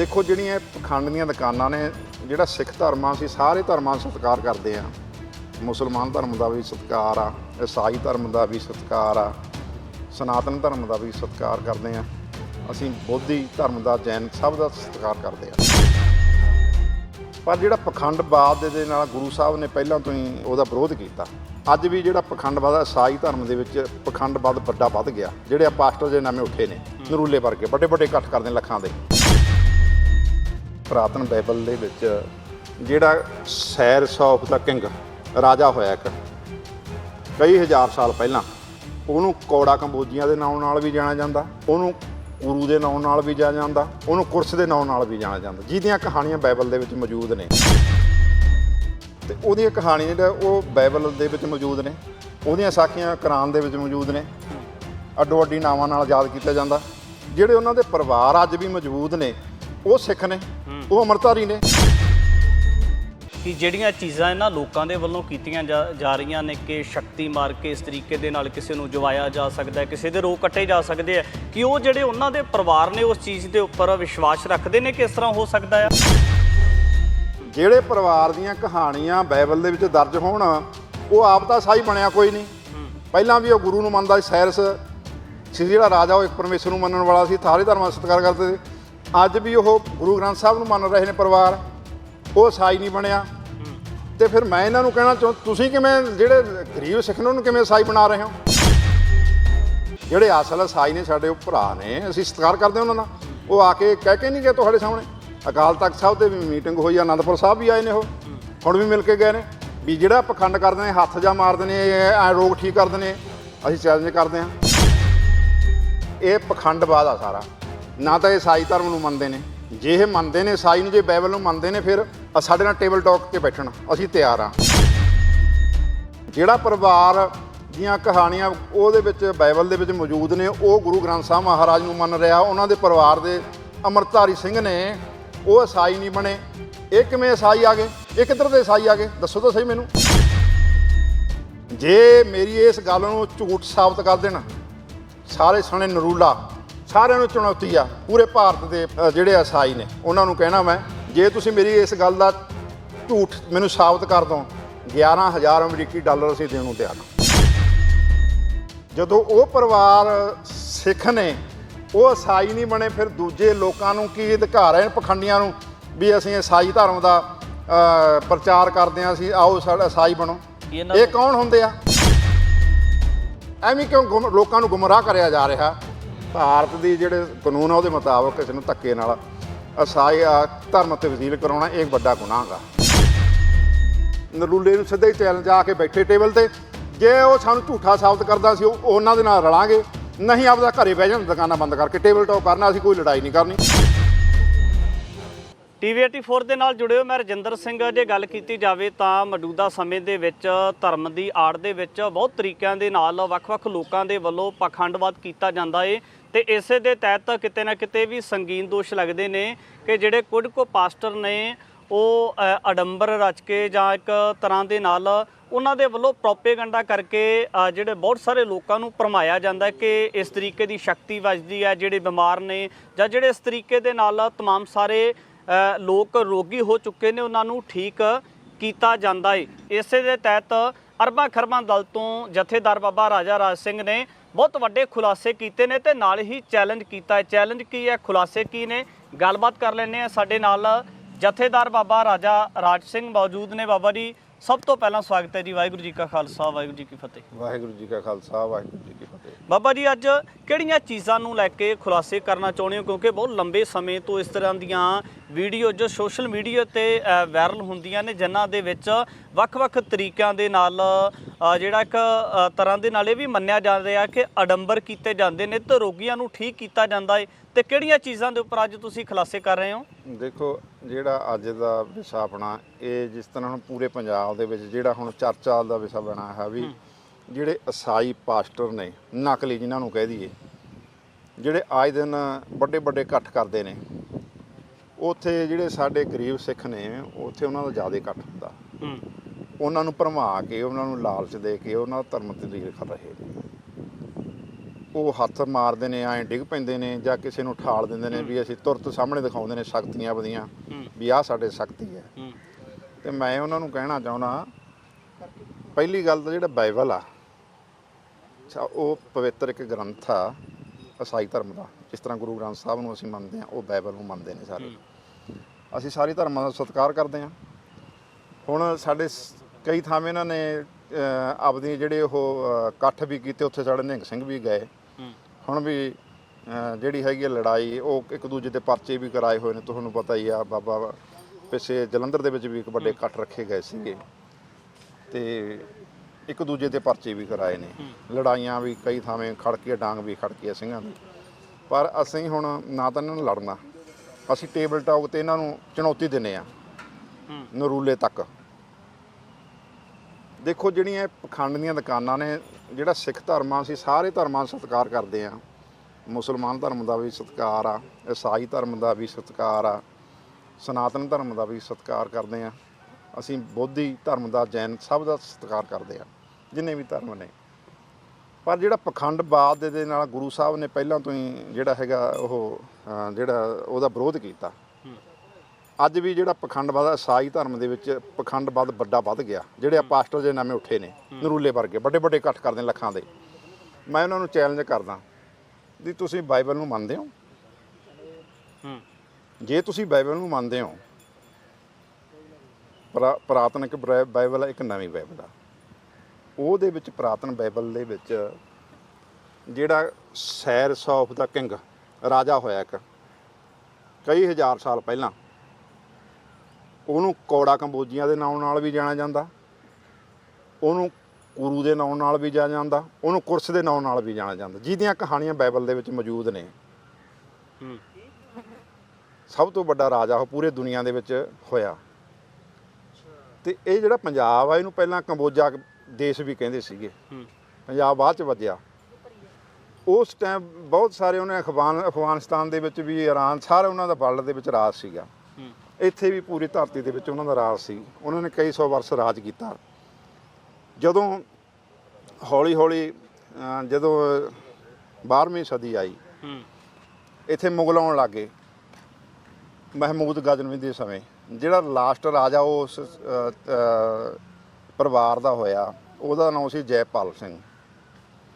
ਦੇਖੋ ਜਿਹੜੀਆਂ ਇਹ ਪਖੰਡ ਦੀਆਂ ਦੁਕਾਨਾਂ ਨੇ ਜਿਹੜਾ ਸਿੱਖ ਧਰਮ ਆ ਅਸੀਂ ਸਾਰੇ ਧਰਮਾਂ ਦਾ ਸਤਿਕਾਰ ਕਰਦੇ ਆ। ਮੁਸਲਮਾਨ ਧਰਮ ਦਾ ਵੀ ਸਤਿਕਾਰ ਆ ਈਸਾਈ ਧਰਮ ਦਾ ਵੀ ਸਤਿਕਾਰ ਆ ਸਨਾਤਨ ਧਰਮ ਦਾ ਵੀ ਸਤਿਕਾਰ ਕਰਦੇ ਆ। ਅਸੀਂ ਬੋਧੀ ਧਰਮ ਦਾ ਜੈਨ ਸਭ ਦਾ ਸਤਿਕਾਰ ਕਰਦੇ ਆ। ਪਰ ਜਿਹੜਾ ਪਖੰਡਵਾਦ ਦੇ ਨਾਲ ਗੁਰੂ ਸਾਹਿਬ ਨੇ ਪਹਿਲਾਂ ਤੋਂ ਹੀ ਉਹਦਾ ਵਿਰੋਧ ਕੀਤਾ। ਅੱਜ ਵੀ ਜਿਹੜਾ ਪਖੰਡਵਾਦ ਆ ਈਸਾਈ ਧਰਮ ਦੇ ਵਿੱਚ ਪਖੰਡਵਾਦ ਵੱਡਾ ਵੱਧ ਗਿਆ। ਜਿਹੜੇ ਆ ਪਾਸਟਰ ਦੇ ਨਾਮੇ ਉੱਠੇ ਨੇ ਨਰੂਲੇ ਵਰਗੇ ਵੱਡੇ ਵੱਡੇ ਇਕੱਠ ਕਰਦੇ ਲੱਖਾਂ ਦੇ। ਪ੍ਰਾਤਨ ਬਾਈਬਲ ਦੇ ਵਿੱਚ ਜਿਹੜਾ ਸੈਰਸ ਆਫ ਦਾ ਕਿੰਗ ਰਾਜਾ ਹੋਇਆ ਇੱਕ, ਕਈ ਹਜ਼ਾਰ ਸਾਲ ਪਹਿਲਾਂ, ਉਹਨੂੰ ਕੌੜਾ ਕੰਬੋਜੀਆਂ ਦੇ ਨਾਮ ਨਾਲ ਵੀ ਜਾਣਿਆ ਜਾਂਦਾ, ਉਹਨੂੰ ਗੁਰੂ ਦੇ ਨਾਮ ਨਾਲ ਵੀ ਜਾਣਿਆ ਜਾਂਦਾ, ਉਹਨੂੰ ਕੁਰਸ ਦੇ ਨਾਮ ਨਾਲ ਵੀ ਜਾਣਿਆ ਜਾਂਦਾ। ਜਿਹਦੀਆਂ ਕਹਾਣੀਆਂ ਬਾਈਬਲ ਦੇ ਵਿੱਚ ਮੌਜੂਦ ਨੇ। ਤੇ ਉਹਦੀਆਂ ਕਹਾਣੀਆਂ ਜਿਹੜਾ ਉਹ ਬਾਈਬਲ ਦੇ ਵਿੱਚ ਮੌਜੂਦ ਨੇ, ਉਹਦੀਆਂ ਸਾਖੀਆਂ ਕੁਰਾਨ ਦੇ ਵਿੱਚ ਮੌਜੂਦ ਨੇ ਅੱਡੋ ਅੱਡੀ ਨਾਵਾਂ ਨਾਲ ਯਾਦ ਕੀਤਾ ਜਾਂਦਾ। ਜਿਹੜੇ ਉਹਨਾਂ ਦੇ ਪਰਿਵਾਰ ਅੱਜ ਵੀ ਮੌਜੂਦ ਨੇ, ਉਹ ਸਿੱਖ ਨੇ। ਉਹ ਅਮਰਤਾਰੀ ਨੇ। ਕਿ ਜਿਹੜੀਆਂ ਚੀਜ਼ਾਂ ਇਹਨਾਂ ਲੋਕਾਂ ਦੇ ਵੱਲੋਂ ਕੀਤੀਆਂ ਜਾ ਜਾ ਰਹੀਆਂ ਨੇ ਕਿ ਸ਼ਕਤੀ ਮਾਰ ਕੇ ਇਸ ਤਰੀਕੇ ਦੇ ਨਾਲ ਕਿਸੇ ਨੂੰ ਜਵਾਇਆ ਜਾ ਸਕਦਾ ਹੈ ਕਿਸੇ ਦੇ ਰੋਗ ਕੱਟੇ ਜਾ ਸਕਦੇ ਆ ਕਿ ਉਹ ਜਿਹੜੇ ਉਹਨਾਂ ਦੇ ਪਰਿਵਾਰ ਨੇ ਉਸ ਚੀਜ਼ ਦੇ ਉੱਪਰ ਵਿਸ਼ਵਾਸ ਰੱਖਦੇ ਨੇ ਕਿ ਇਸ ਤਰ੍ਹਾਂ ਹੋ ਸਕਦਾ ਆ ਜਿਹੜੇ ਪਰਿਵਾਰ ਦੀਆਂ ਕਹਾਣੀਆਂ ਬਾਈਬਲ ਦੇ ਵਿੱਚ ਦਰਜ ਹੋਣ ਉਹ ਆਪ ਤਾਂ ਸਾਈ ਬਣਿਆ ਕੋਈ ਨਹੀਂ। ਪਹਿਲਾਂ ਵੀ ਉਹ ਗੁਰੂ ਨੂੰ ਮੰਨਦਾ ਸੀ ਸੈਰਸ। ਸੀ ਜਿਹੜਾ ਰਾਜਾ ਉਹ ਇੱਕ ਪਰਮੇਸ਼ਰ ਨੂੰ ਮੰਨਣ ਵਾਲਾ ਸੀ ਸਾਰੇ ਧਰਮਾਂ ਦਾ ਸਤਿਕਾਰ ਕਰਦੇ ਸੀ। ਅੱਜ ਵੀ ਉਹ ਗੁਰੂ ਗ੍ਰੰਥ ਸਾਹਿਬ ਨੂੰ ਮੰਨ ਰਹੇ ਨੇ ਪਰਿਵਾਰ, ਉਹ ਸਾਈ ਨਹੀਂ ਬਣਿਆ। ਤੇ ਫਿਰ ਮੈਂ ਇਹਨਾਂ ਨੂੰ ਕਹਿਣਾ ਚਾਹੁੰ, ਤੁਸੀਂ ਕਿਵੇਂ, ਜਿਹੜੇ ਗਰੀਬ ਸਿੱਖ ਨੇ, ਉਹਨੂੰ ਕਿਵੇਂ ਸਾਈ ਬਣਾ ਰਹੇ ਹੋ? ਜਿਹੜੇ ਅਸਲ ਸਾਈ ਨੇ ਸਾਡੇ ਉਹ ਭਰਾ ਨੇ, ਅਸੀਂ ਸਤਿਕਾਰ ਕਰਦੇ ਹਾਂ ਉਹਨਾਂ ਦਾ ਉਹ ਆ ਕੇ ਕਹਿ ਕੇ ਨਹੀਂ ਗਏ ਤੁਹਾਡੇ ਸਾਹਮਣੇ। ਅਕਾਲ ਤਖਤ ਸਾਹਿਬ ਤੇ ਵੀ ਮੀਟਿੰਗ ਹੋਈ, ਆਨੰਦਪੁਰ ਸਾਹਿਬ ਵੀ ਆਏ ਨੇ ਉਹ। ਹੁਣ ਵੀ ਮਿਲ ਕੇ ਗਏ ਨੇ। ਵੀ ਜਿਹੜਾ ਪਖੰਡ ਕਰਦੇ ਨੇ, ਹੱਥ ਜਾਂ ਮਾਰਦੇ ਨੇ ਐ ਰੋਗ ਠੀਕ ਕਰਦੇ ਨੇ, ਅਸੀਂ ਚੈਲੰਜ ਕਰਦੇ ਹਾਂ। ਇਹ ਪਖੰਡਵਾਦ ਆ ਸਾਰਾ। ਨਾ ਤਾਂ ਇਹ ਈਸਾਈ ਧਰਮ ਨੂੰ ਮੰਨਦੇ ਨੇ। ਜੇ ਇਹ ਮੰਨਦੇ ਨੇ ਈਸਾਈ ਨੂੰ ਜੇ ਬਾਈਬਲ ਨੂੰ ਮੰਨਦੇ ਨੇ, ਫਿਰ ਸਾਡੇ ਨਾਲ ਟੇਬਲ ਟਾਕ ਤੇ ਬੈਠਣ। ਅਸੀਂ ਤਿਆਰ ਆ ਜਿਹੜਾ ਪਰਿਵਾਰ ਦੀਆਂ ਕਹਾਣੀਆਂ ਉਹਦੇ ਵਿੱਚ, ਬਾਈਬਲ ਦੇ ਵਿੱਚ ਮੌਜੂਦ ਨੇ, ਉਹ ਗੁਰੂ ਗ੍ਰੰਥ ਸਾਹਿਬ ਮਹਾਰਾਜ ਨੂੰ ਮੰਨ ਰਿਹਾ। ਉਹਨਾਂ ਦੇ ਪਰਿਵਾਰ ਦੇ ਅਮਰਧਾਰੀ ਸਿੰਘ ਨੇ, ਉਹ ਈਸਾਈ ਨਹੀਂ ਬਣੇ। ਇਹ ਕਿਵੇਂ ਈਸਾਈ ਆ ਗਏ? ਇਹ ਕਿੱਧਰ ਦੇ ਈਸਾਈ ਆ ਗਏ? ਦੱਸੋ ਤਾਂ ਸਹੀ ਮੈਨੂੰ। ਜੇ ਮੇਰੀ ਇਸ ਗੱਲ ਨੂੰ ਝੂਠ ਸਾਬਤ ਕਰ ਦੇਣ, ਸਾਰੇ ਸਣੇ ਨਰੂਲਾ ਸਾਰਿਆਂ ਨੂੰ ਚੁਣੌਤੀ ਆ। ਪੂਰੇ ਭਾਰਤ ਦੇ ਅ, ਜਿਹੜੇ ਈਸਾਈ ਨੇ ਉਹਨਾਂ ਨੂੰ ਕਹਿਣਾ ਮੈਂ ਜੇ ਤੁਸੀਂ ਮੇਰੀ ਇਸ ਗੱਲ ਦਾ ਝੂਠ ਮੈਨੂੰ ਸਾਬਤ ਕਰ ਦੋ 11000 ਅਮਰੀਕੀ ਡਾਲਰ ਅਸੀਂ ਦੇਣ ਨੂੰ ਤਿਆਰ ਹਾਂ। ਜਦੋਂ ਉਹ ਪਰਿਵਾਰ ਸਿੱਖ ਨੇ ਉਹ ਈਸਾਈ ਨਹੀਂ ਬਣੇ ਫਿਰ ਦੂਜੇ ਲੋਕਾਂ ਨੂੰ ਕੀ ਅਧਿਕਾਰ ਹੈ ਪਖੰਡੀਆਂ ਨੂੰ ਵੀ ਅਸੀਂ ਈਸਾਈ ਧਰਮ ਦਾ ਅ, ਪ੍ਰਚਾਰ ਕਰਦੇ ਹਾਂ ਅਸੀਂ ਆਓ ਸਾਡਾ ਈਸਾਈ ਬਣੋ। ਇਹਨਾਂ ਇਹ ਕੌਣ ਹੁੰਦੇ ਆ? ਐਵੇਂ ਕਿਉਂ ਗੁੰਮ- ਲੋਕਾਂ ਨੂੰ ਗੁੰਮਰਾਹ ਕਰਿਆ ਜਾ ਰਿਹਾ? ਭਾਰਤ ਦੀ ਜਿਹੜੇ ਕਾਨੂੰਨ ਆ ਉਹਦੇ ਮੁਤਾਬਕ ਕਿਸੇ ਨੂੰ ਧੱਕੇ ਨਾਲ ਈਸਾਈ ਆ, ਧਰਮ ਤਬਦੀਲ ਕਰਾਉਣਾ ਇਹ ਵੱਡਾ ਗੁਨਾਹ ਹੈਗਾ ਨਰੂਲੇ ਨੂੰ ਸਿੱਧਾ ਹੀ ਚੈਲੰਜ ਆ ਕੇ ਬੈਠੇ ਟੇਬਲ ਤੇ। ਜੇ ਉਹ ਸਾਨੂੰ ਝੂਠਾ ਸਾਬਤ ਕਰਦਾ ਸੀ ਉਹ ਉਹਨਾਂ ਦੇ ਨਾਲ ਰਲਾਂਗੇ। ਨਹੀਂ ਆਪਦਾ ਘਰੇ ਬਹਿ ਜਾਣ ਦੁਕਾਨਾਂ ਬੰਦ ਕਰਕੇ ਟੇਬਲ ਟਾਕ ਕਰਨਾ ਅਸੀਂ ਕੋਈ ਲੜਾਈ ਨਹੀਂ ਕਰਨੀ। ਟੀਵੀ 84 ਦੇ ਨਾਲ ਜੁੜਿਓ ਮੈਂ ਰਜਿੰਦਰ ਸਿੰਘ। ਜੇ ਗੱਲ ਕੀਤੀ ਜਾਵੇ ਤਾਂ ਮੌਜੂਦਾ ਸਮੇਂ ਦੇ ਵਿੱਚ ਧਰਮ ਦੀ ਆੜ ਦੇ ਵਿੱਚ ਬਹੁਤ ਤਰੀਕਿਆਂ ਦੇ ਨਾਲ ਵੱਖ-ਵੱਖ ਲੋਕਾਂ ਦੇ ਵੱਲੋਂ ਪਖੰਡਵਾਦ ਕੀਤਾ ਜਾਂਦਾ ਏ। ਤੇ ਇਸੇ ਦੇ ਤਹਿਤ ਕਿਤੇ ਨਾ ਕਿਤੇ ਵੀ ਸੰਗੀਨ ਦੋਸ਼ ਲੱਗਦੇ ਨੇ ਕਿ ਜਿਹੜੇ ਕੁਝ ਕੁ ਪਾਸਟਰ ਨੇ ਉਹ ਅਡੰਬਰ ਰਚ ਕੇ ਜਾਂ ਇੱਕ ਤਰ੍ਹਾਂ ਦੇ ਨਾਲ ਉਹਨਾਂ ਦੇ ਵੱਲੋਂ ਪ੍ਰੋਪੇਗੈਂਡਾ ਕਰਕੇ ਜਿਹੜੇ ਬਹੁਤ ਸਾਰੇ ਲੋਕਾਂ ਨੂੰ ਭਰਮਾਇਆ ਜਾਂਦਾ ਕਿ ਇਸ ਤਰੀਕੇ ਦੀ ਸ਼ਕਤੀ ਵੱਜਦੀ ਹੈ, ਜਿਹੜੇ ਬਿਮਾਰ ਨੇ ਜਾਂ ਜਿਹੜੇ ਇਸ ਤਰੀਕੇ ਦੇ ਨਾਲ ਤਮਾਮ ਸਾਰੇ ਲੋਕ ਰੋਗੀ ਹੋ ਚੁੱਕੇ ਨੇ, ਉਹਨਾਂ ਨੂੰ ਠੀਕ ਕੀਤਾ ਜਾਂਦਾ ਏ ਇਸੇ ਦੇ ਤਹਿਤ ਅਰਬਾਂ ਖਰਬਾਂ ਦਲ ਤੋਂ ਜਥੇਦਾਰ ਬਾਬਾ ਰਾਜਾ ਰਾਜ ਸਿੰਘ ਨੇ ਬਹੁਤ ਵੱਡੇ ਖੁਲਾਸੇ ਕੀਤੇ ਨੇ ਤੇ ਨਾਲ ਹੀ ਚੈਲੰਜ ਕੀਤਾ ਹੈ। ਚੈਲੰਜ ਕੀ ਹੈ? ਖੁਲਾਸੇ ਕੀ ਨੇ? ਗੱਲਬਾਤ ਕਰ ਲੈਣੇ ਆ ਸਾਡੇ ਨਾਲ ਜਥੇਦਾਰ ਬਾਬਾ ਰਾਜਾ ਰਾਜ ਸਿੰਘ ਮੌਜੂਦ ਨੇ। ਬਾਬਾ ਜੀ, ਸਭ ਤੋਂ ਪਹਿਲਾਂ ਸਵਾਗਤ ਹੈ ਜੀ। ਵਾਹਿਗੁਰੂ ਜੀ ਕਾ ਖਾਲਸਾ, ਵਾਹਿਗੁਰੂ ਜੀ ਕੀ ਫਤਿਹ। ਵਾਹਿਗੁਰੂ ਜੀ ਕਾ ਖਾਲਸਾ, ਵਾਹਿਗੁਰੂ ਜੀ ਕੀ ਬਾਬਾ ਜੀ ਅੱਜ ਕਿਹੜੀਆਂ ਚੀਜ਼ਾਂ ਨੂੰ ਲੈ ਕੇ ਖੁਲਾਸੇ ਕਰਨਾ ਚਾਹੁੰਦੇ ਹੋ? ਕਿਉਂਕਿ ਬਹੁਤ ਲੰਬੇ ਸਮੇਂ ਤੋਂ ਇਸ ਤਰ੍ਹਾਂ ਦੀਆਂ ਵੀਡੀਓ ਜੋ ਸੋਸ਼ਲ ਮੀਡੀਆ ਤੇ ਵਾਇਰਲ ਹੁੰਦੀਆਂ ਨੇ ਜਿਨ੍ਹਾਂ ਦੇ ਵਿੱਚ ਵੱਖ-ਵੱਖ ਤਰੀਕਿਆਂ ਦੇ ਨਾਲ ਜਿਹੜਾ ਇੱਕ ਤਰ੍ਹਾਂ ਦੇ ਨਾਲ ਇਹ ਵੀ ਮੰਨਿਆ ਜਾ ਰਿਹਾ ਕਿ ਅਡੰਬਰ ਕੀਤੇ ਜਾਂਦੇ ਨੇ ਤੇ ਰੋਗੀਆਂ ਨੂੰ ਠੀਕ ਕੀਤਾ ਜਾਂਦਾ ਹੈ ਤੇ ਕਿਹੜੀਆਂ ਚੀਜ਼ਾਂ ਦੇ ਉੱਪਰ ਅੱਜ ਤੁਸੀਂ ਖੁਲਾਸੇ ਕਰ ਰਹੇ ਹੋ? ਦੇਖੋ ਜਿਹੜਾ ਅੱਜ ਦਾ ਵਿਸ਼ਾ ਆਪਣਾ ਇਹ ਜਿਸ ਤਰ੍ਹਾਂ ਹੁਣ ਪੂਰੇ ਪੰਜਾਬ ਦੇ ਵਿੱਚ ਜਿਹੜਾ ਹੁਣ ਚਰਚਾ ਦਾ ਵਿਸ਼ਾ ਬਣਾ ਹੈ ਵੀ ਜਿਹੜੇ ਈਸਾਈ ਪਾਸਟਰ ਨੇ ਨਕਲੀ ਜਿਨ੍ਹਾਂ ਨੂੰ ਕਹਿ ਦਈਏ ਜਿਹੜੇ ਆਏ ਦਿਨ ਵੱਡੇ ਵੱਡੇ ਇਕੱਠ ਕਰਦੇ ਨੇ ਉੱਥੇ ਜਿਹੜੇ ਸਾਡੇ ਗਰੀਬ ਸਿੱਖ ਨੇ ਉੱਥੇ ਉਹਨਾਂ ਦਾ ਜ਼ਿਆਦਾ ਇਕੱਠ ਹੁੰਦਾ। ਹੂੰ। ਉਹਨਾਂ ਨੂੰ ਭਰਮਾ ਕੇ ਉਹਨਾਂ ਨੂੰ ਲਾਲਚ ਦੇ ਕੇ ਉਹਨਾਂ ਦਾ ਧਰਮ ਤਬਦੀਲ ਕਰ ਰਹੇ ਨੇ। ਉਹ ਹੱਥ ਮਾਰਦੇ ਨੇ ਐਂ ਡਿੱਗ ਪੈਂਦੇ ਨੇ ਜਾਂ ਕਿਸੇ ਨੂੰ ਠਾਲ ਦਿੰਦੇ ਨੇ ਵੀ ਅਸੀਂ ਤੁਰਤ ਸਾਹਮਣੇ ਦਿਖਾਉਂਦੇ ਨੇ ਸ਼ਕਤੀਆਂ ਹੂੰ। ਵੀ ਆਹ ਸਾਡੇ ਸ਼ਕਤੀ ਹੈ। ਹੂੰ। ਤੇ ਮੈਂ ਉਹਨਾਂ ਨੂੰ ਕਹਿਣਾ ਚਾਹੁੰਦਾ ਪਹਿਲੀ ਗੱਲ ਤਾਂ ਜਿਹੜਾ ਬਾਈਬਲ ਆ ਅੱਛਾ ਉਹ ਪਵਿੱਤਰ ਇੱਕ ਗ੍ਰੰਥ ਆ ਈਸਾਈ ਧਰਮ ਦਾ। ਜਿਸ ਤਰ੍ਹਾਂ ਗੁਰੂ ਗ੍ਰੰਥ ਸਾਹਿਬ ਨੂੰ ਅਸੀਂ ਮੰਨਦੇ ਆ ਉਹ ਬਾਈਬਲ ਨੂੰ ਮੰਨਦੇ ਨੇ ਸਾਰੇ। ਅਸੀਂ ਸਾਰੇ ਧਰਮਾਂ ਦਾ ਸਤਿਕਾਰ ਕਰਦੇ ਹਾਂ। ਹੁਣ ਸਾਡੇ ਕਈ ਥਾਵੇਂ ਇਹਨਾਂ ਨੇ ਆਪਦੀ ਜਿਹੜੇ ਉਹ ਇਕੱਠ ਵੀ ਕੀਤੇ ਉੱਥੇ ਸਾਡੇ ਨਿਹੰਗ ਸਿੰਘ ਵੀ ਗਏ। ਹੁਣ ਵੀ ਜਿਹੜੀ ਹੈਗੀ ਆ ਲੜਾਈ ਉਹ ਇੱਕ ਦੂਜੇ ਦੇ ਪਰਚੇ ਵੀ ਕਰਾਏ ਹੋਏ ਨੇ। ਤੁਹਾਨੂੰ ਪਤਾ ਹੀ ਆ ਬਾਬਾ ਪਿੱਛੇ ਜਲੰਧਰ ਦੇ ਵਿੱਚ ਵੀ ਇੱਕ ਵੱਡੇ ਇਕੱਠ ਰੱਖੇ ਗਏ ਸੀਗੇ। ਤੇ ਇੱਕ ਦੂਜੇ ਦੇ ਪਰਚੇ ਵੀ ਕਰਾਏ ਨੇ। ਲੜਾਈਆਂ ਵੀ ਕਈ ਥਾਵੇਂ ਖੜਕੀਆਂ ਡਾਂਗ ਵੀ ਖੜਕੀਆਂ ਸਿੰਘਾਂ ਦੀ। ਪਰ ਅਸੀਂ ਹੁਣ ਨਾ ਤਾਂ ਇਹਨਾਂ ਨੂੰ ਲੜਨਾ। ਅਸੀਂ ਟੇਬਲ ਟਾਕ ਤੇ ਇਹਨਾਂ ਨੂੰ ਚੁਣੌਤੀ ਦਿੰਨੇ ਆ ਨਰੂਲੇ ਤੱਕ। ਦੇਖੋ ਜਿਹੜੀਆਂ ਪਖੰਡ ਦੀਆਂ ਦੁਕਾਨਾਂ ਨੇ ਜਿਹੜਾ ਸਿੱਖ ਧਰਮ ਆ ਅਸੀਂ ਸਾਰੇ ਧਰਮਾਂ ਦਾ ਸਤਿਕਾਰ ਕਰਦੇ ਆ ਮੁਸਲਮਾਨ ਧਰਮ ਦਾ ਵੀ ਸਤਿਕਾਰ ਆ ਈਸਾਈ ਧਰਮ ਦਾ ਵੀ ਸਤਿਕਾਰ ਆ ਸਨਾਤਨ ਧਰਮ ਦਾ ਵੀ ਸਤਿਕਾਰ ਕਰਦੇ ਆ ਅਸੀਂ ਬੋਧੀ ਧਰਮ ਦਾ ਜੈਨ ਸਭ ਦਾ ਸਤਿਕਾਰ ਕਰਦੇ ਆ ਜਿੰਨੇ ਵੀ ਧਰਮ ਨੇ। ਪਰ ਜਿਹੜਾ ਪਖੰਡਵਾਦ ਦੇ- ਦੇ ਨਾਲ ਗੁਰੂ ਸਾਹਿਬ ਨੇ ਪਹਿਲਾਂ ਤੋਂ ਹੀ ਜਿਹੜਾ ਹੈਗਾ ਉਹ ਜਿਹੜਾ ਉਹਦਾ ਵਿਰੋਧ ਕੀਤਾ। ਅੱਜ ਵੀ ਜਿਹੜਾ ਪਖੰਡਵਾਦ ਈਸਾਈ ਧਰਮ ਦੇ ਵਿੱਚ ਪਖੰਡਵਾਦ ਵੱਡਾ ਵੱਧ ਗਿਆ। ਜਿਹੜੇ ਆ ਪਾਸਟਰ ਦੇ ਨਾਮੇ ਉੱਠੇ ਨੇ ਨਰੂਲੇ ਵਰਗੇ ਵੱਡੇ ਵੱਡੇ ਇਕੱਠ ਕਰਦੇ ਨੇ ਲੱਖਾਂ ਦੇ। ਮੈਂ ਉਹਨਾਂ ਨੂੰ ਚੈਲੰਜ ਕਰਦਾ ਵੀ ਤੁਸੀਂ ਬਾਈਬਲ ਨੂੰ ਮੰਨਦੇ ਹੋ? ਹੂੰ। ਜੇ ਤੁਸੀਂ ਬਾਈਬਲ ਨੂੰ ਮੰਨਦੇ ਹੋ ਪੁਰਾ- ਪੁਰਾਤਨ ਇੱਕ ਬਰਾ- ਬਾਈਬਲ ਇੱਕ ਨਵੀਂ ਬਾਈਬਲ ਆ। ਉਹਦੇ ਵਿੱਚ ਪੁਰਾਤਨ ਬਾਈਬਲ ਦੇ ਵਿੱਚ ਜਿਹੜਾ ਸੈਰਸ ਆਫ ਦਾ ਕਿੰਗ ਰਾਜਾ ਹੋਇਆ ਇੱਕ ਕਈ ਹਜ਼ਾਰ ਸਾਲ ਪਹਿਲਾਂ। ਉਹਨੂੰ ਕੌੜਾ ਕੰਬੋਜੀਆਂ ਦੇ ਨਾਮ ਨਾਲ ਵੀ ਜਾਣਿਆ ਜਾਂਦਾ। ਉਹਨੂੰ ਕੁਰੂ ਦੇ ਨਾਮ ਨਾਲ ਵੀ ਜਾਣਿਆ ਜਾਂਦਾ। ਉਹਨੂੰ ਕੁਰਸ ਦੇ ਨਾਮ ਨਾਲ ਵੀ ਜਾਣਿਆ ਜਾਂਦਾ। ਜਿਹਦੀਆਂ ਕਹਾਣੀਆਂ ਬਾਈਬਲ ਦੇ ਵਿੱਚ ਮੌਜੂਦ ਨੇ। ਸਭ ਤੋਂ ਵੱਡਾ ਰਾਜਾ ਉਹ ਪੂਰੇ ਦੁਨੀਆ ਦੇ ਵਿੱਚ ਹੋਇਆ। ਤੇ ਇਹ ਜਿਹੜਾ ਪੰਜਾਬ ਆ ਇਹਨੂੰ ਪਹਿਲਾਂ ਕੰਬੋਜਾ ਦੇਸ਼ ਵੀ ਕਹਿੰਦੇ ਸੀਗੇ। ਪੰਜਾਬ ਬਾਅਦ ਚ ਵੱਜਿਆ ਉਸ ਟਾਈਮ ਬਹੁਤ ਸਾਰੇ ਉਹਨੇ ਅਫਗਾਨ ਅਫਗਾਨਿਸਤਾਨ ਦੇ ਵਿੱਚ ਵੀ ਇਰਾਨ ਸਾਰੇ ਉਹਨਾਂ ਦਾ ਵਰਲਡ ਦੇ ਵਿੱਚ ਰਾਜ ਸੀਗਾ। ਇੱਥੇ ਵੀ ਪੂਰੀ ਧਰਤੀ ਦੇ ਵਿੱਚ ਉਹਨਾਂ ਦਾ ਰਾਜ ਸੀ। ਉਹਨਾਂ ਨੇ ਕਈ ਸੌ ਵਰਸ ਰਾਜ ਕੀਤਾ। ਜਦੋਂ ਹੌਲੀ ਹੌਲੀ ਜਦੋਂ 12ਵੀਂ ਸਦੀ ਆਈ ਇੱਥੇ ਮੁਗਲ ਆਉਣ ਲੱਗੇ। ਮਹਿਮੂਦ ਗਜ਼ਨਵੀ ਦੇ ਸਮੇਂ। ਜਿਹੜਾ ਲਾਸਟ ਰਾਜਾ ਅਹ, ਪਰਿਵਾਰ ਦਾ ਹੋਇਆ ਉਹਦਾ ਨਾਮ ਸੀ ਜੈਪਾਲ ਸਿੰਘ।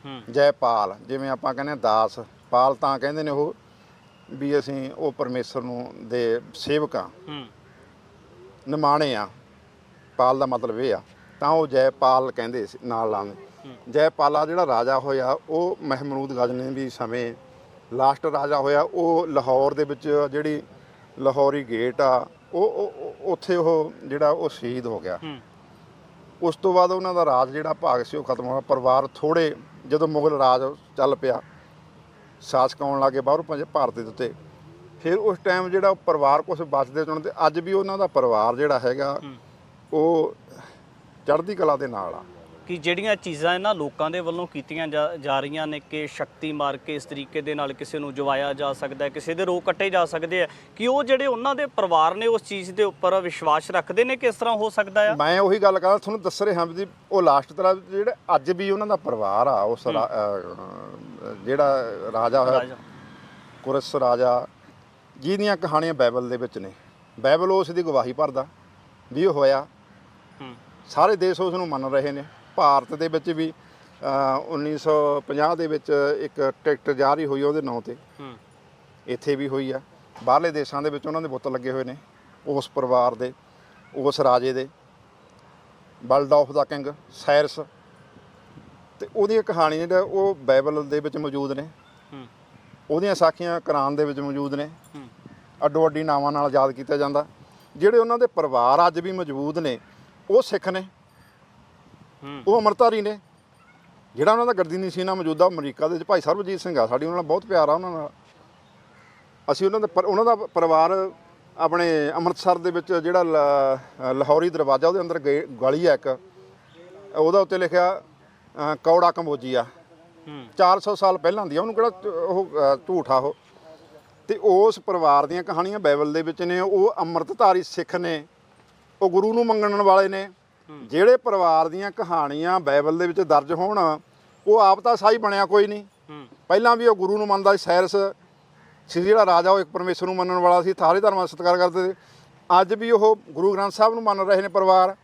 ਹੂੰ। ਜੈਪਾਲ ਜਿਵੇਂ ਆਪਾਂ ਕਹਿੰਦੇ ਹਾਂ ਦਾਸ। ਪਾਲ ਤਾਂ ਕਹਿੰਦੇ ਨੇ ਉਹ ਵੀ ਅਸੀਂ ਉਹ ਪਰਮੇਸ਼ਰ ਨੂੰ ਦੇ ਸੇਵਕ ਹਾਂ। ਹੂੰ। ਨਿਮਾਣੇ ਆ ਪਾਲ ਦਾ ਮਤਲਬ ਇਹ ਆ। ਤਾਂ ਉਹ ਜੈਪਾਲ ਕਹਿੰਦੇ ਸੀ ਨਾਲ ਲਾਉਂਦੇ ਜੈਪਾਲਾ ਜਿਹੜਾ ਰਾਜਾ ਹੋਇਆ ਉਹ ਮਹਿਮੂਦ ਗਜ਼ਨਵੀ ਸਮੇਂ ਲਾਸਟ ਰਾਜਾ ਹੋਇਆ ਉਹ ਲਾਹੌਰ ਦੇ ਵਿੱਚ ਜਿਹੜੀ ਲਾਹੌਰੀ ਗੇਟ ਆ ਉਹ ਉੱਥੇ ਉਹ ਜਿਹੜਾ ਉਹ ਸ਼ਹੀਦ ਹੋ ਗਿਆ। ਉਸ ਤੋਂ ਬਾਅਦ ਉਹਨਾਂ ਦਾ ਰਾਜ ਜਿਹੜਾ ਭਾਗ ਸੀ ਉਹ ਖਤਮ ਹੋਇਆ। ਪਰਿਵਾਰ ਥੋੜੇ ਜਦੋਂ ਮੁਗਲ ਰਾਜ ਚੱਲ ਪਿਆ ਸ਼ਾਸਕ ਆਉਣ ਲੱਗੇ ਬਾਹਰੋਂ ਪੰਜ- ਭਾਰਤ ਦੇ ਉੱਤੇ। ਫਿਰ ਉਸ ਟਾਈਮ ਜਿਹੜਾ ਉਹ ਪਰਿਵਾਰ ਕੁਝ ਬਚਦੇ ਚੁਣਦੇ ਅੱਜ ਵੀ ਉਹਨਾਂ ਦਾ ਪਰਿਵਾਰ ਜਿਹੜਾ ਹੈਗਾ। ਉਹ ਚੜ੍ਹਦੀ ਕਲਾ ਦੇ ਨਾਲ ਆ। ਕਿ ਜਿਹੜੀਆਂ ਚੀਜ਼ਾਂ ਇਹਨਾਂ ਲੋਕਾਂ ਦੇ ਵੱਲੋਂ ਕੀਤੀਆਂ ਜਾ- ਰਹੀਆਂ ਨੇ ਕਿ ਸ਼ਕਤੀ ਮਾਰ ਕੇ ਇਸ ਤਰੀਕੇ ਦੇ ਨਾਲ ਕਿਸੇ ਨੂੰ ਜਵਾਇਆ ਜਾ ਸਕਦਾ ਹੈ ਕਿਸੇ ਦੇ ਰੋਗ ਕੱਟੇ ਜਾ ਸਕਦੇ ਆ ਕਿ ਉਹ ਜਿਹੜੇ ਉਹਨਾਂ ਦੇ ਪਰਿਵਾਰ ਨੇ ਉਸ ਚੀਜ਼ ਦੇ ਉੱਪਰ ਵਿਸ਼ਵਾਸ ਰੱਖਦੇ ਨੇ ਕਿ ਇਸ ਤਰ੍ਹਾਂ ਹੋ ਸਕਦਾ ਆ ਮੈਂ ਉਹੀ ਗੱਲ ਕਰਦਾ ਤੁਹਾਨੂੰ ਦੱਸ ਰਿਹਾ ਵੀ ਉਹ ਲਾਸਟ ਤਰ੍ਹਾਂ ਜਿਹੜੇ ਅੱਜ ਵੀ ਉਹਨਾਂ ਦਾ ਪਰਿਵਾਰ ਆ ਉਸ ਜਿਹੜਾ ਰਾਜਾ ਹੋਇਆ ਰਾਜਾ। ਕੁਰਸ ਰਾਜਾ ਜਿਹਦੀਆਂ ਕਹਾਣੀਆਂ ਬਾਈਬਲ ਦੇ ਵਿੱਚ ਨੇ। ਬਾਈਬਲ ਉਸ ਦੀ ਗਵਾਹੀ ਭਰਦਾ ਵੀ ਇਹ ਹੋਇਆ। ਹੂੰ। ਸਾਰੇ ਦੇਸ਼ ਉਸ ਨੂੰ ਮੰਨ ਰਹੇ ਨੇ। ਭਾਰਤ ਦੇ ਵਿੱਚ ਵੀ ਅਹ, 1950 ਦੇ ਵਿੱਚ ਇੱਕ ਟਿਕਟ ਜਾਰੀ ਹੋਈ ਉਹਦੇ ਨਾਂ ਤੇ। ਹੂੰ। ਇੱਥੇ ਵੀ ਹੋਈ ਆ। ਬਾਹਰਲੇ ਦੇਸ਼ਾਂ ਦੇ ਵਿੱਚ ਉਹਨਾਂ ਦੇ ਬੁੱਤ ਲੱਗੇ ਹੋਏ ਨੇ ਉਸ ਪਰਿਵਾਰ ਦੇ ਉਸ ਰਾਜੇ ਦੇ। World of the king Cyrus ਤੇ ਉਹਦੀਆਂ ਕਹਾਣੀਆਂ ਜਿਹੜਾ ਉਹ ਬਾਈਬਲ ਦੇ ਵਿੱਚ ਮੌਜੂਦ ਨੇ। ਹੂੰ। ਉਹਦੀਆਂ ਸਾਖੀਆਂ ਕੁਰਾਨ ਦੇ ਵਿੱਚ ਮੌਜੂਦ ਨੇ। ਹੂੰ। ਅੱਡੋ ਅੱਡੀ ਨਾਵਾਂ ਨਾਲ ਯਾਦ ਕੀਤਾ ਜਾਂਦਾ। ਜਿਹੜੇ ਉਹਨਾਂ ਦੇ ਪਰਿਵਾਰ ਅੱਜ ਵੀ ਮੌਜੂਦ ਨੇ ਉਹ ਸਿੱਖ ਨੇ। ਉਹ ਅਮਰਤਾਰੀ ਨੇ। ਜਿਹੜਾ ਉਹਨਾਂ ਦਾ ਗਰਦੀਨੀ ਸੀਨਾ ਮੌਜੂਦਾ ਅਮਰੀਕਾ ਦੇ ਵਿੱਚ ਭਾਈ ਸਰਬਜੀਤ ਸਿੰਘ ਆ ਸਾਡੀ ਉਹਨਾਂ ਨਾਲ ਬਹੁਤ ਪਿਆਰ ਆ ਉਹਨਾਂ ਨਾਲ। ਅਸੀਂ ਉਹਨਾਂ ਦੇ ਉਹਨਾਂ ਦਾ ਪਰਿਵਾਰ ਆਪਣੇ ਅੰਮ੍ਰਿਤਸਰ ਦੇ ਵਿੱਚ ਜਿਹੜਾ ਲਾਹੌਰੀ ਦਰਵਾਜ਼ਾ ਉਹਦੇ ਅੰਦਰ ਗਲੀ ਆ ਇੱਕ। ਉਹਦਾ ਉੱਤੇ ਲਿਖਿਆ ਕੌੜਾ ਕੰਬੋਜੀਆ। ਹੂੰ। 400 ਸਾਲ ਪਹਿਲਾਂ ਦੀ ਆ ਉਹਨੂੰ ਕਿਹੜਾ ਉਹ ਝੂਠਾ ਉਹ। ਤੇ ਉਸ ਪਰਿਵਾਰ ਦੀਆਂ ਕਹਾਣੀਆਂ ਬਾਈਬਲ ਦੇ ਵਿੱਚ ਨੇ ਉਹ ਅੰਮ੍ਰਿਤਧਾਰੀ ਸਿੱਖ ਨੇ ਉਹ ਗੁਰੂ ਨੂੰ ਮੰਗਣ ਵਾਲੇ ਨੇ। ਜਿਹੜੇ ਪਰਿਵਾਰ ਦੀਆਂ ਕਹਾਣੀਆਂ ਬਾਈਬਲ ਦੇ ਵਿੱਚ ਦਰਜ ਹੋਣ ਉਹ ਆਪ ਤਾਂ ਸਾਈ ਬਣਿਆ ਕੋਈ ਨਹੀਂ। ਪਹਿਲਾਂ ਵੀ ਉਹ ਗੁਰੂ ਨੂੰ ਮੰਨਦਾ ਸੀ ਸੈਰਸ। ਸੀ ਜਿਹੜਾ ਰਾਜਾ ਉਹ ਇੱਕ ਪਰਮੇਸ਼ਰ ਨੂੰ ਮੰਨਣ ਵਾਲਾ ਸੀ ਸਾਰੇ ਧਰਮਾਂ ਦਾ ਸਤਿਕਾਰ ਕਰਦੇ ਸੀ। ਅੱਜ ਵੀ ਉਹ ਗੁਰੂ ਗ੍ਰੰਥ ਸਾਹਿਬ ਨੂੰ ਮੰਨ ਰਹੇ ਨੇ ਪਰਿਵਾਰ।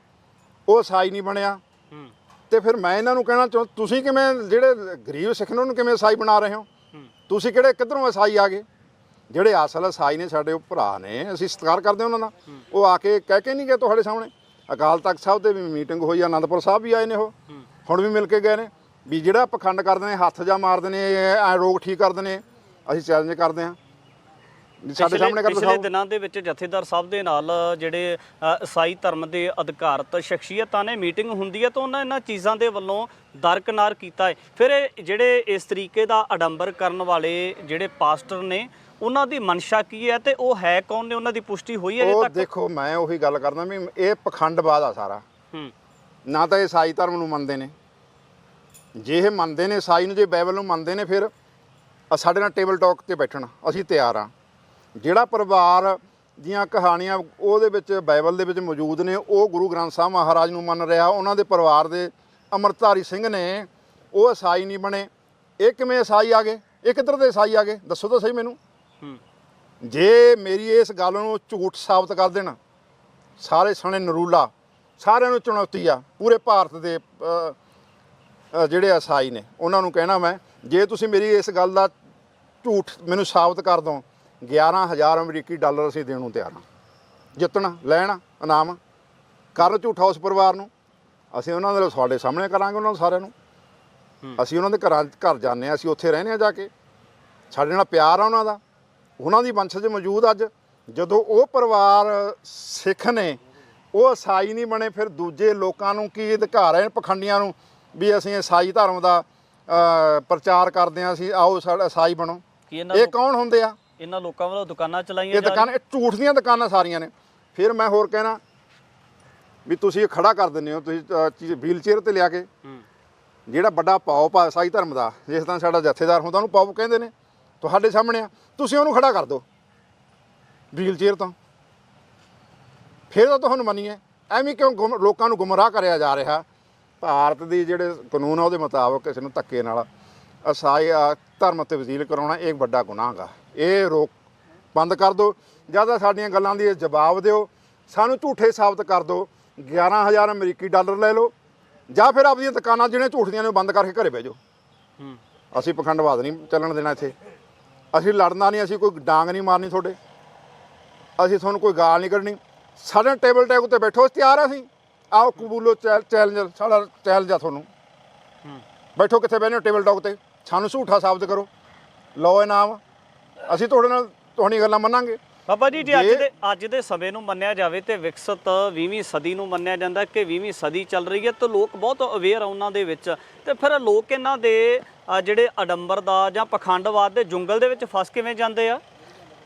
ਉਹ ਸਾਈ ਨਹੀਂ ਬਣਿਆ। ਤੇ ਫਿਰ ਮੈਂ ਇਹਨਾਂ ਨੂੰ ਕਹਿਣਾ ਚਾਹੁੰ ਤੁਸੀਂ ਕਿਵੇਂ ਜਿਹੜੇ ਗਰੀਬ ਸਿੱਖ ਨੇ ਉਹਨੂੰ ਕਿਵੇਂ ਈਸਾਈ ਬਣਾ ਰਹੇ ਹੋ? ਤੁਸੀਂ ਕਿਹੜੇ ਕਿੱਧਰੋਂ ਈਸਾਈ ਆ ਗਏ? ਜਿਹੜੇ ਅਸਲ ਈਸਾਈ ਨੇ ਸਾਡੇ ਉਹ ਭਰਾ ਨੇ ਅਸੀਂ ਸਤਿਕਾਰ ਕਰਦੇ ਉਹਨਾਂ ਦਾ। ਉਹ ਆ ਕੇ ਕਹਿ ਕੇ ਨਹੀਂ ਗਏ ਤੁਹਾਡੇ ਸਾਹਮਣੇ? ਅਕਾਲ ਤਖਤ ਸਾਹਿਬ ਤੇ ਵੀ ਮੀਟਿੰਗ ਹੋਈ ਆਨੰਦਪੁਰ ਸਾਹਿਬ ਵੀ ਆਏ ਨੇ ਉਹ। ਹੁਣ ਵੀ ਮਿਲ ਕੇ ਗਏ ਨੇ। ਵੀ ਜਿਹੜਾ ਪਖੰਡ ਕਰਦੇ ਨੇ ਹੱਥ ਜਾ ਮਾਰਦੇ ਨੇ ਐ ਰੋਗ ਠੀਕ ਕਰਦੇ ਨੇ ਅਸੀਂ ਚੈਲੰਜ ਕਰਦੇ ਹਾਂ। ਸਾਡੇ ਸਾਹਮਣੇ ਕਰ ਪਿਛਲੇ ਦਿਨਾਂ ਦੇ ਵਿੱਚ ਜਥੇਦਾਰ ਸਾਹਿਬ ਦੇ ਨਾਲ ਜਿਹੜੇ ਈਸਾਈ ਧਰਮ ਦੇ ਅਧਿਕਾਰਤ ਸ਼ਖਸੀਅਤਾਂ ਨੇ ਮੀਟਿੰਗ ਹੁੰਦੀ ਹੈ ਤਾਂ ਉਹਨਾਂ ਇਹਨਾਂ ਚੀਜ਼ਾਂ ਦੇ ਵੱਲੋਂ ਦਰਕਨਾਰ ਕੀਤਾ ਹੈ। ਫਿਰ ਜਿਹੜੇ ਇਸ ਤਰੀਕੇ ਦਾ ਅਡੰਬਰ ਕਰਨ ਵਾਲੇ ਜਿਹੜੇ ਪਾਸਟਰ ਨੇ ਉਹਨਾਂ ਦੀ ਮਨਸ਼ਾ ਕੀ ਹੈ ਤੇ ਉਹ ਹੈ ਕੌਣ ਨੇ? ਉਹਨਾਂ ਦੀ ਪੁਸ਼ਟੀ ਹੋਈ ਹੈ ਉਹ ਅਜੇ ਤੱਕ? ਦੇਖੋ ਮੈਂ ਉਹੀ ਗੱਲ ਕਰਦਾ ਵੀ ਇਹ ਪਖੰਡਵਾਦ ਆ ਸਾਰਾ। ਹੂੰ। ਨਾ ਤਾਂ ਇਹ ਈਸਾਈ ਧਰਮ ਨੂੰ ਮੰਨਦੇ ਨੇ। ਜੇ ਇਹ ਮੰਨਦੇ ਨੇ ਈਸਾਈ ਨੂੰ ਜੇ ਬਾਈਬਲ ਨੂੰ ਮੰਨਦੇ ਨੇ ਫਿਰ ਸਾਡੇ ਨਾਲ ਟੇਬਲ ਟਾਕ ਤੇ ਬੈਠਣ। ਅਸੀਂ ਤਿਆਰ ਆ। ਜਿਹੜਾ ਪਰਿਵਾਰ ਦੀਆਂ ਕਹਾਣੀਆਂ ਉਹਦੇ ਵਿੱਚ ਬਾਈਬਲ ਦੇ ਵਿੱਚ ਮੌਜੂਦ ਨੇ ਉਹ ਗੁਰੂ ਗ੍ਰੰਥ ਸਾਹਿਬ ਮਹਾਰਾਜ ਨੂੰ ਮੰਨ ਰਿਹਾ। ਉਹਨਾਂ ਦੇ ਪਰਿਵਾਰ ਦੇ ਅਮਰਤਾਰੀ ਸਿੰਘ ਨੇ ਉਹ ਈਸਾਈ ਨਹੀਂ ਬਣੇ। ਇਹ ਕਿਵੇਂ ਈਸਾਈ ਆ ਗਏ? ਇਹ ਕਿੱਧਰ ਦੇ ਈਸਾਈ ਆ ਗਏ? ਦੱਸੋ ਤਾਂ ਸਹੀ ਮੈਨੂੰ। ਜੇ ਮੇਰੀ ਇਸ ਗੱਲ ਨੂੰ ਝੂਠ ਸਾਬਤ ਕਰ ਦੇਣ ਸਾਰੇ ਸਣੇ ਨਰੂਲਾ ਸਾਰਿਆਂ ਨੂੰ ਚੁਣੌਤੀ ਆ ਪੂਰੇ ਭਾਰਤ ਦੇ ਜਿਹੜੇ ਅਸਾਈ ਨੇ ਉਹਨਾਂ ਨੂੰ ਕਹਿਣਾ ਮੈਂ ਜੇ ਤੁਸੀਂ ਮੇਰੀ ਇਸ ਗੱਲ ਦਾ ਝੂਠ ਮੈਨੂੰ ਸਾਬਤ ਕਰ ਦੋ 11000 ਅਮਰੀਕੀ ਡਾਲਰ ਅਸੀਂ ਦੇਣ ਨੂੰ ਤਿਆਰ ਹਾਂ। ਜਿੱਤਣਾ ਲੈਣਾ ਇਨਾਮ ਕਰਨ ਝੂਠਾ ਉਸ ਪਰਿਵਾਰ ਨੂੰ ਅਸੀਂ ਉਹਨਾਂ ਦੇ ਤੁਹਾਡੇ ਸਾਹਮਣੇ ਕਰਾਂਗੇ ਉਹਨਾਂ ਨੂੰ ਸਾਰਿਆਂ ਨੂੰ। ਅਸੀਂ ਉਹਨਾਂ ਦੇ ਘਰਾਂ ਘਰ ਜਾਂਦੇ ਹਾਂ ਅਸੀਂ ਉੱਥੇ ਰਹਿੰਦੇ ਹਾਂ ਜਾ ਕੇ। ਸਾਡੇ ਨਾਲ ਪਿਆਰ ਆ ਉਹਨਾਂ ਦਾ। ਉਹਨਾਂ ਦੀ ਵੰਸ਼ਜ ਮੌਜੂਦ ਅੱਜ। ਜਦੋਂ ਉਹ ਪਰਿਵਾਰ ਸਿੱਖ ਨੇ ਉਹ ਈਸਾਈ ਨਹੀਂ ਬਣੇ ਫਿਰ ਦੂਜੇ ਲੋਕਾਂ ਨੂੰ ਕੀ ਅਧਿਕਾਰ ਹੈ? ਪਖੰਡੀਆਂ ਨੂੰ ਵੀ ਅਸੀਂ ਈਸਾਈ ਧਰਮ ਦਾ ਪ੍ਰਚਾਰ ਕਰਦੇ ਹਾਂ ਅਸੀਂ ਆਓ ਸਾਡਾ ਈਸਾਈ ਬਣੋ। ਇਹ ਕੌਣ ਹੁੰਦੇ ਆ? ਇਹਨਾਂ ਲੋਕਾਂ ਵੱਲੋਂ ਦੁਕਾਨਾਂ ਚਲਾਈਆਂ ਇਹ ਦੁਕਾਨ ਇਹ ਝੂਠ ਦੀਆਂ ਦੁਕਾਨਾਂ ਸਾਰੀਆਂ ਨੇ। ਫਿਰ ਮੈਂ ਹੋਰ ਕਹਿਣਾ ਵੀ ਤੁਸੀਂ ਇਹ ਖੜਾ ਕਰ ਦਿੰਦੇ ਹੋ ਤੁਸੀਂ ਵੀਲ ਚੇਅਰ ਤੇ ਲਿਆ ਕੇ। ਜਿਹੜਾ ਵੱਡਾ ਪਾਓ ਪਾ ਈਸਾਈ ਧਰਮ ਦਾ ਜਿਸ ਤਰ੍ਹਾਂ ਸਾਡਾ ਜਥੇਦਾਰ ਹੁੰਦਾ ਉਹਨੂੰ ਪਾਓ ਕਹਿੰਦੇ ਨੇ। ਤੁਹਾਡੇ ਸਾਹਮਣੇ ਆ। ਤੁਸੀਂ ਉਹਨੂੰ ਖੜਾ ਕਰ ਦਿਓ। ਵੀਲ ਚੇਅਰ ਤੋਂ। ਫਿਰ ਤਾਂ ਤੁਹਾਨੂੰ ਮੰਨੀਏ ਐਵੇਂ ਕਿਉਂ ਲੋਕਾਂ ਨੂੰ ਗੁੰਮਰਾਹ ਕਰਿਆ ਜਾ ਰਿਹਾ? ਭਾਰਤ ਦੀ ਜਿਹੜੇ ਕਾਨੂੰਨ ਆ ਉਹਦੇ ਮੁਤਾਬਕ ਕਿਸੇ ਨੂੰ ਧੱਕੇ ਨਾਲ ਈਸਾਈ ਆ, ਧਰਮ ਤਬਦੀਲ ਕਰਾਉਣਾ ਇਹ ਵੱਡਾ ਗੁਨਾਹ ਗਾ। ਇਹ ਰੋਕ ਬੰਦ ਕਰ ਦਿਓ। ਜਾਂ ਤਾਂ ਸਾਡੀਆਂ ਗੱਲਾਂ ਦੀ ਜਵਾਬ ਦਿਓ। ਸਾਨੂੰ ਝੂਠੇ ਸਾਬਤ ਕਰ ਦਿਓ। 11000 ਅਮਰੀਕੀ ਡਾਲਰ ਲੈ ਲਓ। ਜਾਂ ਫਿਰ ਆਪਦੀਆਂ ਦੁਕਾਨਾਂ ਜਿਹੜੀਆਂ ਝੂਠੀਆਂ ਨੇ ਉਹ ਬੰਦ ਕਰਕੇ ਘਰੇ ਹੂੰ। ਅਸੀਂ ਪਖੰਡਵਾਦ ਨਹੀਂ ਚੱਲਣ ਦੇਣਾ ਇੱਥੇ। ਅਸੀਂ ਲੜਨਾ ਨਹੀਂ ਅਸੀਂ ਕੋਈ ਡਾਂਗ ਨਹੀਂ ਮਾਰਨੀ ਤੁਹਾਡੇ। ਅਸੀਂ ਤੁਹਾਨੂੰ ਕੋਈ ਗਾਲ ਨਹੀਂ ਕੱਢਣੀ। ਸਾਡੇ ਟੇਬਲ ਟੈਕ ਉੱਤੇ ਬੈਠੋ ਅਸੀਂ ਤਿਆਰ ਹਾਂ ਅਸੀਂ। ਆਓ ਕਬੂਲੋ ਚੈਲ- ਚੈਲੰਜ ਸਾਡਾ ਚੈਲੰਜ ਆ ਤੁਹਾਨੂੰ। ਬੈਠੋ ਕਿੱਥੇ ਹੋ ਟੇਬਲ ਟਾਕ ਤੇ ਸਾਨੂੰ ਝੂਠਾ ਸਾਬਤ ਕਰੋ। ਲਓ ਇਨਾਮ ਅਸੀਂ ਤੁਹਾਡੇ ਨਾਲ ਤੁਹਾਡੀਆਂ ਗੱਲਾਂ ਮੰਨਾਂਗੇ। ਬਾਬਾ ਜੀ ਜੇ ਅੱਜ ਦੇ ਅੱਜ ਦੇ ਸਮੇਂ ਨੂੰ ਮੰਨਿਆ ਜਾਵੇ ਤੇ ਵਿਕਸਿਤ 20ਵੀਂ ਸਦੀ ਨੂੰ ਮੰਨਿਆ ਜਾਂਦਾ ਕਿ 20ਵੀਂ ਸਦੀ ਚੱਲ ਰਹੀ ਹੈ ਤਾਂ ਲੋਕ ਬਹੁਤ ਅਵੇਅਰ ਆ ਉਹਨਾਂ ਦੇ ਵਿੱਚ। ਤੇ ਫਿਰ ਲੋਕ ਇਹਨਾਂ ਦੇ ਜਿਹੜੇ ਅਡੰਬਰ ਦਾ ਜਾਂ ਪਖੰਡਵਾਦ ਦੇ ਜੰਗਲ ਦੇ ਵਿੱਚ ਫਸ ਕਿਵੇਂ ਜਾਂਦੇ ਆ?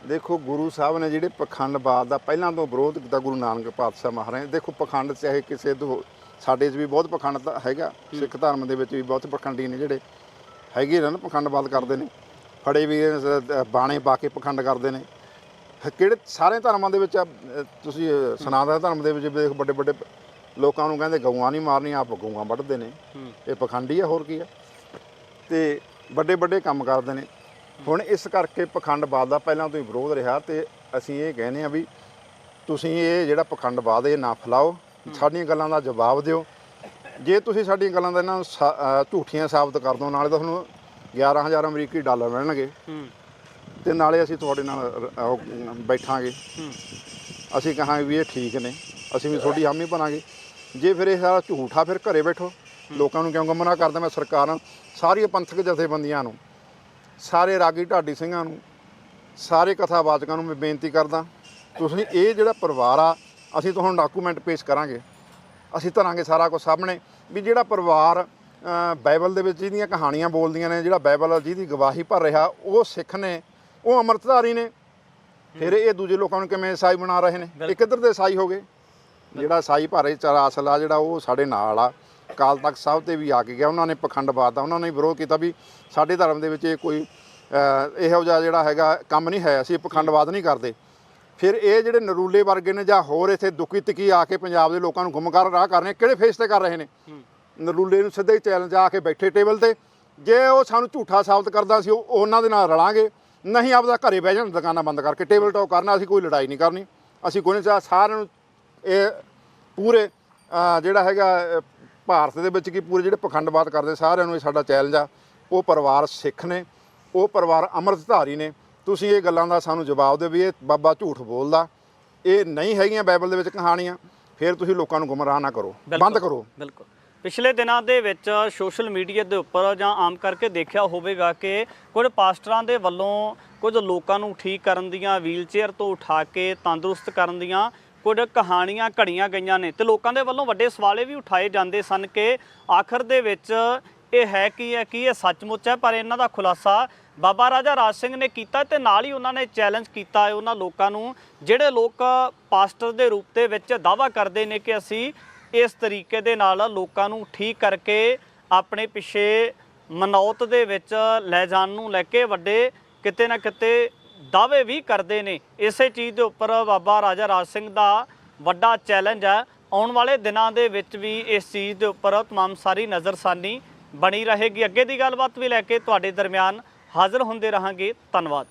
ਦੇਖੋ ਗੁਰੂ ਸਾਹਿਬ ਨੇ ਜਿਹੜੇ ਪਖੰਡਵਾਦ ਦਾ ਪਹਿਲਾਂ ਤੋਂ ਵਿਰੋਧ ਕੀਤਾ ਗੁਰੂ ਨਾਨਕ ਪਾਤਸ਼ਾਹ ਮਹਾਰਾਜ ਦੇਖੋ ਪਖੰਡ ਚਾਹੇ ਕਿਸੇ ਤੋਂ ਸਾਡੇ 'ਚ ਵੀ ਬਹੁਤ ਪਖੰਡ ਹੈਗਾ ਸਿੱਖ ਧਰਮ ਦੇ ਵਿੱਚ ਵੀ ਬਹੁਤ ਪਖੰਡੀ ਨੇ ਜਿਹੜੇ ਹੈਗੇ ਨੇ ਪਖੰਡਵਾਦ ਕਰਦੇ ਨੇ। ਫੜੇ ਵੀ ਬਾਣੇ ਪਾ ਕੇ ਪਖੰਡ ਕਰਦੇ ਨੇ। ਕਿਹੜੇ ਸਾਰੇ ਧਰਮਾਂ ਦੇ ਵਿੱਚ ਤੁਸੀਂ ਸਨਾਤਨ ਧਰਮ ਦੇ ਵਿੱਚ ਦੇਖ ਵੱਡੇ ਵੱਡੇ ਲੋਕਾਂ ਨੂੰ ਕਹਿੰਦੇ ਗਊਆਂ ਨਹੀਂ ਮਾਰਨੀਆਂ ਆਪ ਗਊਆਂ ਵੱਢਦੇ ਨੇ। ਹੂੰ। ਇਹ ਪਖੰਡੀ ਆ ਹੋਰ ਕੀ ਆ? ਤੇ ਵੱਡੇ ਵੱਡੇ ਕੰਮ ਕਰਦੇ ਨੇ। ਹੁਣ ਇਸ ਕਰਕੇ ਪਖੰਡਵਾਦ ਦਾ ਪਹਿਲਾਂ ਤੋਂ ਹੀ ਵਿਰੋਧ ਰਿਹਾ ਤੇ ਅਸੀਂ ਇਹ ਕਹਿੰਦੇ ਆ ਵੀ ਤੁਸੀਂ ਇਹ ਜਿਹੜਾ ਪਖੰਡਵਾਦ ਇਹ ਨਾ ਫੈਲਾਓ। ਸਾਡੀਆਂ ਗੱਲਾਂ ਦਾ ਜਵਾਬ ਦਿਓ। ਜੇ ਤੁਸੀਂ ਸਾਡੀਆਂ ਗੱਲਾਂ ਦਾ ਇਹਨਾਂ ਨੂੰ ਸਾ- ਅਹ ਝੂਠੀਆਂ ਸਾਬਤ ਕਰ ਦਿਓ ਨਾਲੇ ਤਾਂ ਤੁਹਾਨੂੰ 11000 ਅਮਰੀਕੀ ਡਾਲਰ ਮਿਲਣਗੇ। ਹੂੰ। ਤੇ ਨਾਲੇ ਅਸੀਂ ਤੁਹਾਡੇ ਨਾਲ ਰ- ਉਹ ਬੈਠਾਂਗੇ। ਅਸੀਂ ਕਹਾਂਗੇ ਵੀ ਇਹ ਠੀਕ ਨੇ। ਅਸੀਂ ਵੀ ਤੁਹਾਡੀ ਹਾਮੀ ਬਣਾਂਗੇ। ਜੇ ਫਿਰ ਇਹ ਸਾਰਾ ਝੂਠਾ ਫਿਰ ਘਰੇ ਬੈਠੋ। ਲੋਕਾਂ ਨੂੰ ਕਿਉਂ ਗੁੰਮਰਾਹ ਕਰਦਾ ਮੈਂ ਸਰਕਾਰਾਂ ਸਾਰੀਆਂ ਪੰਥਕ ਜਥੇਬੰਦੀਆਂ ਨੂੰ ਸਾਰੇ ਰਾਗੀ ਢਾਡੀ ਸਿੰਘਾਂ ਨੂੰ ਸਾਰੇ ਕਥਾਵਾਚਕਾਂ ਨੂੰ ਮੈਂ ਬੇਨਤੀ ਕਰਦਾ ਤੁਸੀਂ ਇਹ ਜਿਹੜਾ ਪਰਿਵਾਰ ਆ ਅਸੀਂ ਤੁਹਾਨੂੰ ਡਾਕੂਮੈਂਟ ਪੇਸ਼ ਕਰਾਂਗੇ। ਅਸੀਂ ਧਰਾਂਗੇ ਸਾਰਾ ਕੁਝ ਸਾਹਮਣੇ ਵੀ ਜਿਹੜਾ ਪਰਿਵਾਰ ਅ, ਬਾਈਬਲ ਦੇ ਵਿੱਚ ਜਿਹਦੀਆਂ ਕਹਾਣੀਆਂ ਬੋਲਦੀਆਂ ਨੇ ਜਿਹੜਾ ਬਾਈਬਲ ਜਿਹਦੀ ਗਵਾਹੀ ਭਰ ਰਿਹਾ ਉਹ ਸਿੱਖ ਨੇ ਉਹ ਅੰਮ੍ਰਿਤਧਾਰੀ ਨੇ। ਫਿਰ ਇਹ ਦੂਜੇ ਲੋਕਾਂ ਨੂੰ ਕਿਵੇਂ ਈਸਾਈ ਬਣਾ ਰਹੇ ਨੇ? ਇਹ ਕਿੱਧਰ ਦੇ ਈਸਾਈ ਹੋ ਗਏ। ਜਿਹੜਾ ਈਸਾਈ ਭਾਰੇ ਚਾਰਾ ਅਸਲ ਆ ਜਿਹੜਾ ਉਹ ਸਾਡੇ ਨਾਲ ਆ। ਕਾਲ ਤਖਤ ਸਾਹਿਬ ਤੇ ਵੀ ਆ ਕੇ ਗਿਆ। ਉਹਨਾਂ ਨੇ ਪਖੰਡਵਾਦ ਦਾ ਉਹਨਾਂ ਨੇ ਵਿਰੋਧ ਕੀਤਾ ਵੀ ਸਾਡੇ ਧਰਮ ਦੇ ਵਿੱਚ ਇਹ ਕੋਈ ਇਹੋ ਜਿਹਾ ਜਿਹੜਾ ਹੈਗਾ ਕੰਮ ਨਹੀਂ ਹੈ। ਅਸੀਂ ਪਖੰਡਵਾਦ ਨਹੀਂ ਕਰਦੇ। ਫਿਰ ਇਹ ਜਿਹੜੇ ਨਰੂਲੇ ਵਰਗੇ ਨੇ ਜਾਂ ਹੋਰ ਇੱਥੇ ਦੁੱਕੀ ਤਿੱਕੀ ਆ ਕੇ ਪੰਜਾਬ ਦੇ ਲੋਕਾਂ ਨੂੰ ਗੁੰਮਕਾਰ ਰਾਹ ਕਰ ਰਹੇ ਕਿਹੜੇ ਫੇਸ ਤੇ ਕਰ ਰਹੇ ਨੇ? ਨਰੂਲੇ ਨੂੰ ਸਿੱਧਾ ਹੀ ਚੈਲੰਜ ਆ ਕੇ ਬੈਠੇ ਟੇਬਲ ਤੇ। ਜੇ ਉਹ ਸਾਨੂੰ ਝੂਠਾ ਸਾਬਤ ਕਰਦਾ ਸੀ ਉਹ ਉਹਨਾਂ ਦੇ ਨਾਲ ਰਲਾਂਗੇ। ਨਹੀਂ ਆਪਦਾ ਘਰੇ ਬਹਿ ਜਾਣ ਦੁਕਾਨਾਂ ਬੰਦ ਕਰਕੇ ਟੇਬਲ ਟਾਕ ਕਰਨਾ ਅਸੀਂ ਕੋਈ ਲੜਾਈ ਨਹੀਂ ਕਰਨੀ। ਅਸੀਂ ਕੋਈ ਨਹੀਂ ਸਾਰਿਆਂ ਨੂੰ ਇਹ ਪੂਰੇ ਜਿਹੜਾ ਹੈਗਾ ਭਾਰਤ ਦੇ ਵਿੱਚ ਕੀ ਪੂਰੇ ਜਿਹੜੇ ਪਖੰਡਵਾਦ ਕਰਦੇ ਸਾਰਿਆਂ ਨੂੰ ਇਹ ਸਾਡਾ ਚੈਲੰਜ ਆ। ਉਹ ਪਰਿਵਾਰ ਸਿੱਖ ਨੇ ਉਹ ਪਰਿਵਾਰ ਅੰਮ੍ਰਿਤਧਾਰੀ ਨੇ। ਤੁਸੀਂ ਇਹ ਗੱਲਾਂ ਦਾ ਸਾਨੂੰ ਜਵਾਬ ਦਿਓ ਵੀ ਇਹ ਬਾਬਾ ਝੂਠ ਬੋਲਦਾ। ਇਹ ਨਹੀਂ ਹੈਗੀਆਂ ਬਾਈਬਲ ਦੇ ਵਿੱਚ ਕਹਾਣੀਆਂ ਫਿਰ ਤੁਸੀਂ ਲੋਕਾਂ ਨੂੰ ਗੁੰਮਰਾਹ ਨਾ ਕਰੋ। ਬੰਦ ਕਰੋ। ਬਿਲਕੁਲ। ਪਿਛਲੇ ਦਿਨਾਂ ਦੇ ਵਿੱਚ ਸੋਸ਼ਲ ਮੀਡੀਆ ਦੇ ਉੱਪਰ ਜਾਂ ਆਮ ਕਰਕੇ ਦੇਖਿਆ ਹੋਵੇਗਾ ਕਿ ਕੁਝ ਪਾਸਟਰਾਂ ਦੇ ਵੱਲੋਂ ਕੁਝ ਲੋਕਾਂ ਨੂੰ ਠੀਕ ਕਰਨ ਦੀਆਂ ਵੀਲਚੇਅਰ ਤੋਂ ਉਠਾ ਕੇ ਤੰਦਰੁਸਤ ਕਰਨ ਦੀਆਂ ਕੁਝ ਕਹਾਣੀਆਂ ਘੜੀਆਂ ਗਈਆਂ ਨੇ। ਤੇ ਲੋਕਾਂ ਦੇ ਵੱਲੋਂ ਵੱਡੇ ਸਵਾਲੇ ਵੀ ਉਠਾਏ ਜਾਂਦੇ ਸਨ ਕਿ ਆਖਰ ਦੇ ਵਿੱਚ ਇਹ ਹੈ ਕੀ ਹੈ, ਕੀ ਇਹ ਸੱਚਮੁੱਚ ਹੈ? ਪਰ ਇਹਨਾਂ ਦਾ ਖੁਲਾਸਾ ਬਾਬਾ ਰਾਜਾ ਰਾਜ ਸਿੰਘ ਨੇ ਕੀਤਾ ਤੇ ਨਾਲ ਹੀ ਉਹਨਾਂ ਨੇ ਚੈਲੰਜ ਕੀਤਾ ਹੈ ਉਹਨਾਂ ਲੋਕਾਂ ਨੂੰ। ਜਿਹੜੇ ਲੋਕ ਪਾਸਟਰ ਦੇ ਰੂਪ ਦੇ ਵਿੱਚ ਦਾਵਾ ਕਰਦੇ ਨੇ ਕਿ ਅਸੀਂ ਇਸ ਤਰੀਕੇ ਦੇ ਨਾਲ ਲੋਕਾਂ ਨੂੰ ਠੀਕ ਕਰਕੇ ਆਪਣੇ ਪਿੱਛੇ ਮਨੌਤ ਦੇ ਵਿੱਚ ਲੈ ਜਾਣ ਨੂੰ ਲੈ ਕੇ ਵੱਡੇ ਕਿਤੇ ਨਾ ਕਿਤੇ ਦਾਅਵੇ ਵੀ ਕਰਦੇ ਨੇ। ਇਸੇ ਚੀਜ਼ ਦੇ ਉੱਪਰ ਬਾਬਾ ਰਾਜਾ ਰਾਜ ਸਿੰਘ ਦਾ ਵੱਡਾ ਚੈਲੰਜ ਹੈ। ਆਉਣ ਵਾਲੇ ਦਿਨਾਂ ਦੇ ਵਿੱਚ ਵੀ ਇਸ ਚੀਜ਼ ਦੇ ਉੱਪਰ ਤਮਾਮ ਸਾਰੀ ਨਜ਼ਰਸਾਨੀ ਬਣੀ ਰਹੇਗੀ। ਅੱਗੇ ਦੀ ਗੱਲਬਾਤ ਵੀ ਲੈ ਕੇ ਤੁਹਾਡੇ ਦਰਮਿਆਨ ਹਾਜ਼ਰ ਹੁੰਦੇ ਰਹਾਂਗੇ। ਧੰਨਵਾਦ।